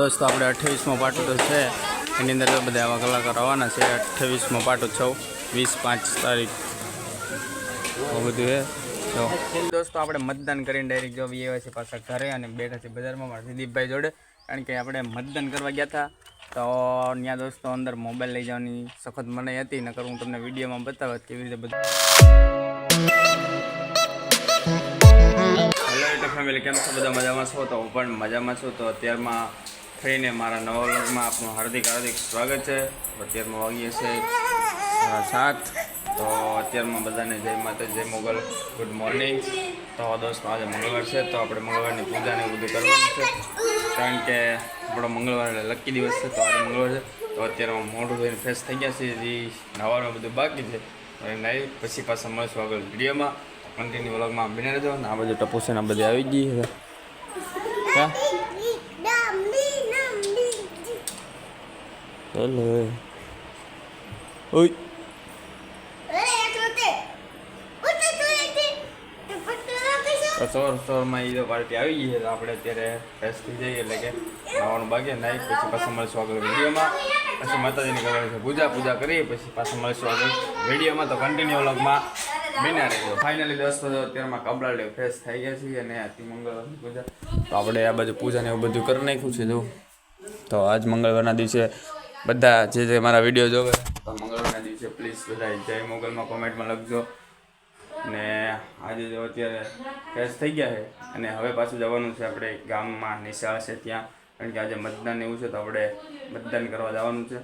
દોસ્તો આપણે અઠ્યાવીસમો પાટો તો છે. એની અંદર તો બધા આવા કલાકાર આવવાના છે. અઠ્યાવીસમો પાટો છ વીસ, પાંચ તારીખ. બધું છે જો. દોસ્તો, આપણે મતદાન કરીને ડાયરેક્ટ જો આવ્યા છે પાછા ઘરે અને બેઠા છે બજારમાં મારા દિલીપભાઈ જોડે. કારણ કે આપણે મતદાન કરવા ગયા હતા. તો ત્યાં દોસ્તો, અંદર મોબાઈલ લઈ જવાની સખત મનાઈ હતી. નકર હું તમને વિડીયોમાં બતાવત કેવી રીતે બધું ફેમિલી કેમ છો? બધા મજામાં છો? તો હું પણ મજામાં છું. તો અત્યારમાં થઈને મારા નવા વ્લોગમાં આપનું હાર્દિક હાર્દિક સ્વાગત છે. અત્યારમાં વાગીએ છે સાત. તો અત્યારમાં બધાને જય માતા જય મોગલ. ગુડ મોર્નિંગ તો દોસ્તો આજે મંગળવાર છે, તો આપણે મંગળવારની પૂજાને બધું કરવાનું છે. કારણ કે આપણો મંગળવાર એટલે લકી દિવસ છે, તો આજે મંગળવાર છે. તો અત્યારમાં મોઢું ધોઈને ફ્રેશ થઈ ગયા છે જે નવાનું બધું બાકી છે. એ નાઈ, પછી પાછા મળશું આગળ વિડીયોમાં. કન્ટિન્યુ વ્લોગમાં બને રહેજો. ને આ બધું ટપુ છે ને આ બધી આવી ગઈ છે. ક્યાં? હેલો ઓય તો ચોર એ તો પાર્ટી આવી ગઈ છે તો આપણે અત્યારે ફ્રેશ થઈ જઈએ એટલે કે નાવાનું બાકી નાઈ પછી પાછા મળશું આગળ વિડીયોમાં પછી માતાજીની કરવાની છે પૂજા પૂજા કરીએ પછી પાછા મળશું આગળ વિડીયોમાં તો કન્ટિન્યુ વ્લોગમાં બિના રહેજો ફાઇનલી દસ વાગે અત્યારમાં કપડા ફ્રેશ થઈ ગયા છીએ અને આથી મંગળવારની પૂજા તો આપણે આ બાજુ પૂજાને એવું બધું કરી નાખ્યું છે જો તો આજ મંગળવારના દિવસે બધા જે જે મારા વીડિયો જોવે, તો મંગળવારના દિવસે પ્લીઝ બધા જય મોગલમાં કોમેન્ટમાં લખજો. ને આજે જો અત્યારે ફ્રેશ થઈ ગયા છે, અને હવે પાછું જવાનું છે આપણે ગામમાં, નિશાળ છે ત્યાં. કારણ કે આજે મતદાન એવું છે, તો આપણે મતદાન કરવા જવાનું છે.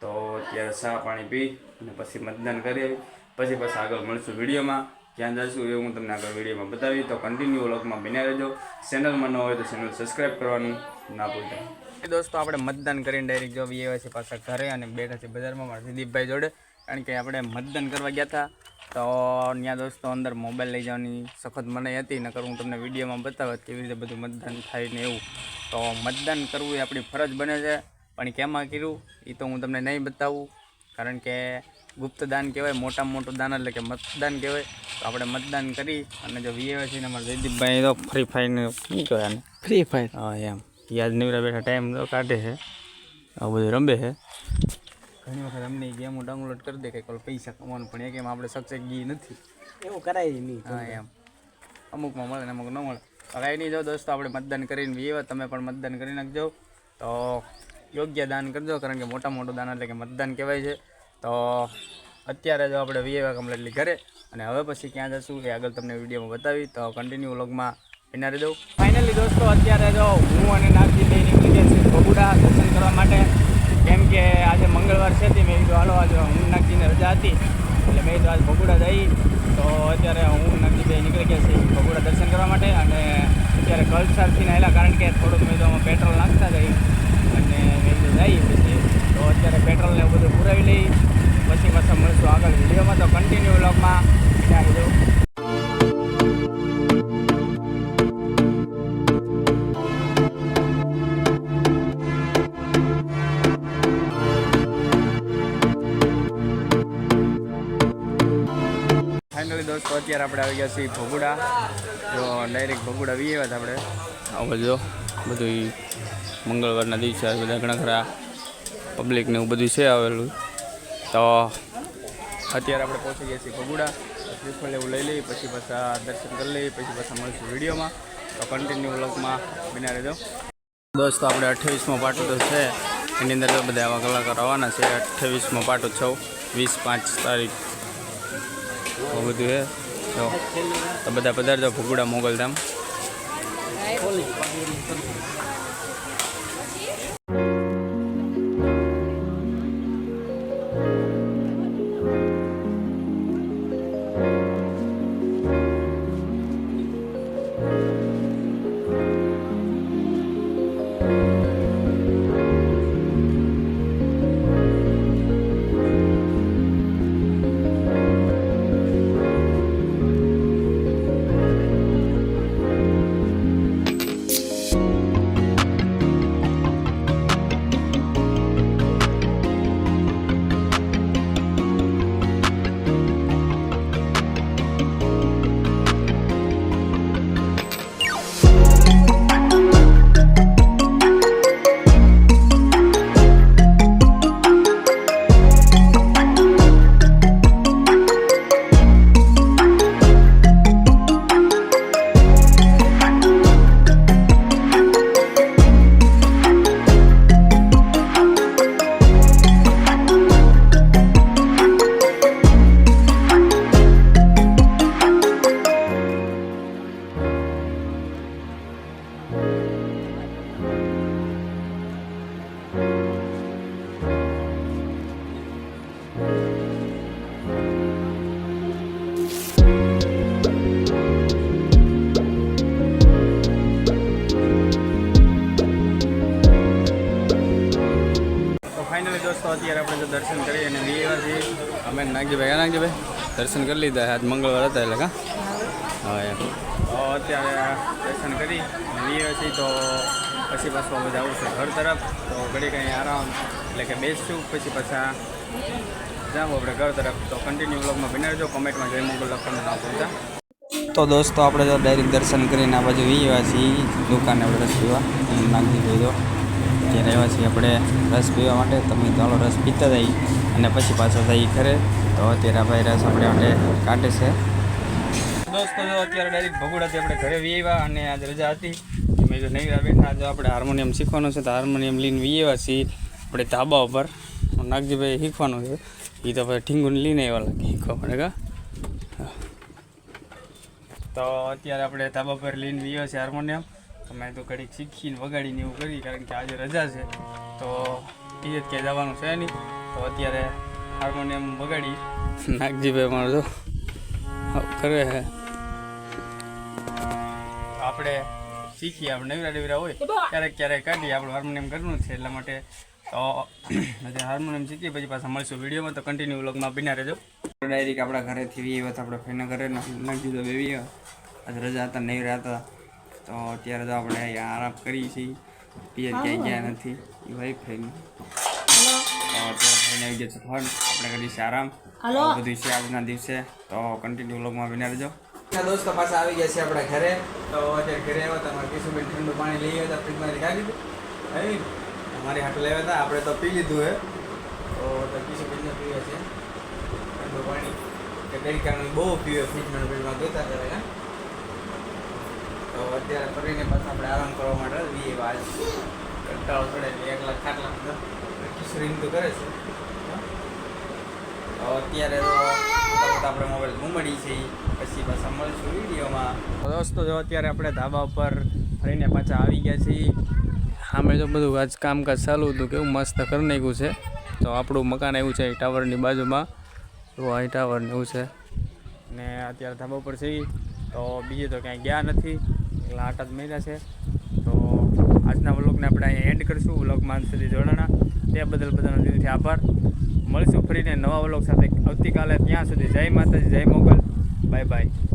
તો અત્યારે ચા પાણી પી અને પછી મતદાન કરી પછી પછી આગળ મળશું વિડીયોમાં ક્યાં જઈશું એ હું તમને આગળ વિડીયોમાં બતાવી તો કન્ટિન્યુ વ્લોગમાં બિના રહેજો. ચેનલમાં ન હોય તો ચેનલ સબસ્ક્રાઈબ કરવાનું ના ભૂલતા. દોસ્તો આપણે મતદાન કરીને ડાયરેક્ટ જો આવ્યા છે પાછા ઘરે અને બેઠા છે બજારમાં મારા દિલીપભાઈ જોડે. કારણ કે આપણે મતદાન કરવા ગયા હતા. તો ત્યાં દોસ્તો અંદર મોબાઈલ લઈ જવાની સખત મનાઈ હતી. નકર હું તમને વિડીયોમાં બતાવત કેવી રીતે બધું મતદાન થાય ને એવું. તો મતદાન કરવું એ આપણી ફરજ બને છે. પણ કેમાં કર્યું? એ તો હું તમને નહીં બતાવું. કારણ કે ગુપ્ત દાન કહેવાય મોટામાં મોટું દાન એટલે કે મતદાન કહેવાય. તો આપણે મતદાન કરી અને જો વીએ છે ને અમારા જયદીપભાઈ તો ફ્રી ફાયર શું કહેવાય ફ્રી ફાયર હા એમ. યાદ નીવડા બેઠા ટાઈમ તો કાઢે છે આવું બધું રમે છે ઘણી વખત અમને ગેમો ડાઉનલોડ કરી દે કે કોઈ પૈસા કમાવાનું પણ એ ગેમ આપણે સક્સેસ ગઈ નથી. એવું કરાય નહીં. હા એમ. અમુકમાં મળે ને અમુક ન મળે. કરાય નહીં જો દોસ્તો આપણે મતદાન કરીને વીએ તમે પણ મતદાન કરી નાખજો. તો યોગ્ય દાન કરજો કારણ કે મોટા મોટું દાન એટલે કે મતદાન કહેવાય છે. તો અત્યારે જો આપણે વીએવા કમ્પ્લીટલી ઘરે અને હવે પછી ક્યાં જશું એ આગળ તમને વિડીયોમાં બતાવી. તો કન્ટિન્યુ વ્લોગમાં વિના દઉં. ફાઇનલી દોસ્તો, અત્યારે જો હું અને નાગજી બે નીકળી ગયા છીએ બગુડા દર્શન કરવા માટે. કેમ કે આજે મંગળવાર છે તે, મેં કીધું, હાલો, આજે હું નાગજીને રજા હતી. એટલે મેં કીધું આજે બગુડા જઈ. તો અત્યારે હું નાગજી બે નીકળી ગયા છીએ બગુડા દર્શન કરવા માટે. અને અત્યારે કલ્સારથી આવેલા કારણ કે થોડુંક મેં તો પેટ્રોલ નાખતા જઈ. અને મેં કીધું, જઈ પછી તો. અત્યારે પેટ્રોલને એવું બધું પુરાવી લઈ. પછી પાછા મળશું આગળ વિડીયોમાં. તો કન્ટિન્યુ બ્લોગમાં ત્યાં અત્યારે આપણે આવી ગયા છીએ ભગુડા. જો ડાયરેક્ટ ભગુડા વી આવ્યા હતા આપણે. આવું જો બધું મંગળવારના દિવસે આ બધા ઘણા ખરા પબ્લિકને એવું બધું છે આવેલું. તો અત્યારે આપણે પહોંચી ગયા છીએ ભગુડા. શ્રીફળ એવું લઈ લઈએ પછી પાછા દર્શન કરી લઈએ પછી પાછા મળશું વિડીયોમાં. તો કન્ટિન્યુ વ્લોગમાં બિના રહેજો. દોસ્તો આપણે અઠ્યાવીસમો પાટો તો છે. એની અંદર તો બધા આવા કલાકાર આવવાના છે. અઠ્યાવીસમો પાટો છ વીસ પાંચ તારીખ. બધું છે જો તો બધા પધારજો ભગુડા મોગલધામ ફાઇનલી દોસ્તો અત્યારે આપણે જો દર્શન કરી અને બે વાર છીએ અમે નાગજીભાઈ, હા નાગજીભાઈ? દર્શન કરી લીધા આજ મંગળવાર હતા એટલે કા હા, એમ. તો અત્યારે દર્શન કરી અને બે વાર છીએ તો પછી પાછું અમે જવું છે ઘર તરફ. તો ઘડી કંઈ આરામ, એટલે કે બેસશું, પછી પાછા જાઉં આપણે ઘર તરફ. તો કન્ટિન્યુ બ્લોગમાં બિના રહેજો કમેન્ટમાં જય મંગળ લખવાનું ના ભૂલતા. તો દોસ્તો, આપણે તો ડાયરેક્ટ દર્શન કરીને આ બાજુ વીવા છીએ દુકાને આપણે રસ પીવા નાગજીભાઈ ત્યાં રહેવા છીએ આપણે રસ પીવા માટે. તમે ચાલો રસ પીતા જઈ અને પછી પાછા જઈ ઘરે. તો અત્યારે ભાઈ રસ આપણે માટે કાઢે છે. દોસ્તો, જો અત્યારે ડાયરેક્ટ ભગુડાથી આપણે ઘરે વીવા અને આજ રજા હતી. મેં જો નહીં બેઠા. જો આપણે હાર્મોનિયમ શીખવાનું છે, તો હાર્મોનિયમ લઈને વી આવ્યા છીએ આપણે ધાબા ઉપર. નાગજીભાઈ શીખવાનું છે. એ તો ભાઈ ઠીંગુને લઈને આવ્યા લાગે, શીખવા પડે કા? તો અત્યારે આપણે ધાબા પર લઈને વીયો છીએ હાર્મોનિયમ. મેં તો ઘડીક શીખીને વગાડીને એવું કરી કારણ કે આજે રજા છે. તો એ જ ક્યાંય જવાનું છે નહીં. તો અત્યારે હાર્મોનિયમ વગાડી. નાગજીભાઈ મારો તો કરે છે. આપણે શીખીએ આપણે નવરા નવરા હોય ક્યારેક ક્યારેક કાઢીએ આપણે હાર્મોનિયમ કરવું છે એટલા માટે. તો અત્યારે હાર્મોનિયમ શીખીએ પછી પાછા મળશું વિડીયોમાં. તો કન્ટિન્યુ વ્લોગમાં બિના રહેજો. ડાયરેક આપણા ઘરેથી વી વાત આપણે ફેના ઘરે નાખી દીધો બેવી આજે રજા હતા નવીરા હતા. તો અત્યારે તો આપણે અહીંયા આરામ કરીએ છીએ. પિયર ક્યાંય ગયા નથી. એ વાઈફ થઈને તો અત્યારે થઈને આવી ગયા છે ફળ આપણે કરીએ છીએ આરામ. હાલો. આવું બધું છે આજના દિવસે. તો કન્ટિન્યુ વ્લોગમાં બિના રહેજો. દોસ્તો પાછા આવી ગયા છે આપણા ઘરે. તો અત્યારે ઘરે આવ્યા હતા. મારા કિશુબેન ઠંડુ પાણી લઈ આવ્યા હતા. ફ્રીજમાંથી કાઢી દીધું આવી. અમારી હાટું લાવ્યા હતા. આપણે તો પી લીધું હે. તો તો કિશુબેનને પીવે છે ઠંડુ પાણી. કે કઈ કારણ બહુ પીવે ફ્રીજમાં ફ્રીજમાં જોતા કરે હે. તો અત્યારે ફરીને પાછા આપણે આરામ કરવા માટે વી આજ કંટાળો ચડે એટલે એક લાખ ખાટલા કિશોરી તો કરે છે. તો અત્યારે તો આપણે મોબાઈલ ઘૂમડી છે. પછી પાછા મળશું વિડીયોમાં. દોસ્તો જો અત્યારે આપણે ધાબા ઉપર ફરીને પાછા આવી ગયા છીએ. સામે જો બધું આજ કામકાજ ચાલુ હતું કેવું મસ્ત કરી નાખ્યું છે. તો આપણું મકાન આવ્યું છે ટાવરની બાજુમાં. તો આ ટાવર ને એવું છે. ને અત્યારે ધાબા ઉપર છીએ. તો બીજે તો ક્યાંય ગયા નથી. એટલે આઠ જ મળ્યા છે. તો આજના વ્લોગને આપણે અહીંયા એન્ડ કરીશું. વ્લોગમાં સુધી જોડાણા. તે બદલ બધાનો દિલથી આભાર. મળીશું ફરીને નવા વ્લોગ સાથે. આવતીકાલે ત્યાં સુધી જય માતાજી, જય મોગલ. Bye bye